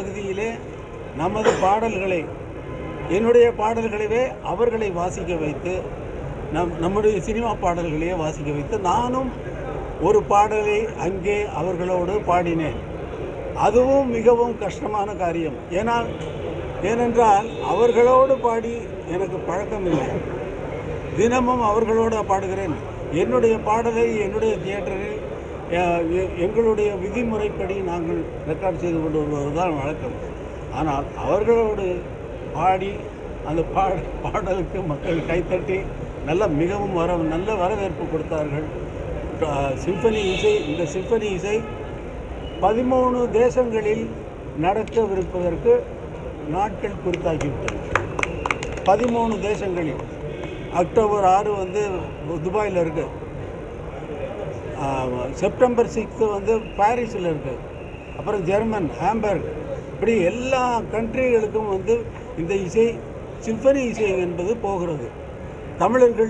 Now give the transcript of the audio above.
பகுதியிலே நமது பாடல்களை என்னுடைய பாடல்களைவே அவர்களை வாசிக்க வைத்து நம் நம்முடைய சினிமா பாடல்களையே வாசிக்க வைத்து நானும் ஒரு பாடலை அங்கே அவர்களோடு பாடினேன். அதுவும் மிகவும் கஷ்டமான காரியம். ஏனால் ஏனென்றால் அவர்களோடு பாடி எனக்கு பழக்கம் இல்லை தினமும் அவர்களோடு பாடுகிறேன். என்னுடைய பாடலை என்னுடைய தியேட்டரில் எங்களுடைய விதிமுறைப்படி நாங்கள் ரெக்கார்ட் செய்து கொண்டு வருவதுதான் வழக்கம். ஆனால் அவர்களோடு பாடி அந்த பாட பாடலுக்கு மக்கள் கைத்தட்டி நல்ல மிகவும் வர நல்ல வரவேற்பு கொடுத்தார்கள். சிம்பனி இசை இந்த சிம்பனி இசை பதிமூணு தேசங்களில் நடக்கவிருப்பதற்கு நாட்கள் குறித்தாக்கிவிட்டது பதிமூணு தேசங்களில். அக்டோபர் ஆறு வந்து துபாயில் இருக்குது செப்டம்பர் சிக்ஸ்த்து வந்து பாரிஸில் இருக்கு. அப்புறம் ஜெர்மன் ஹாம்பர்க். இப்படி எல்லா கண்ட்ரிகளுக்கும் வந்து இந்த இசை சிம்பனி இசை என்பது போகிறது. தமிழர்கள்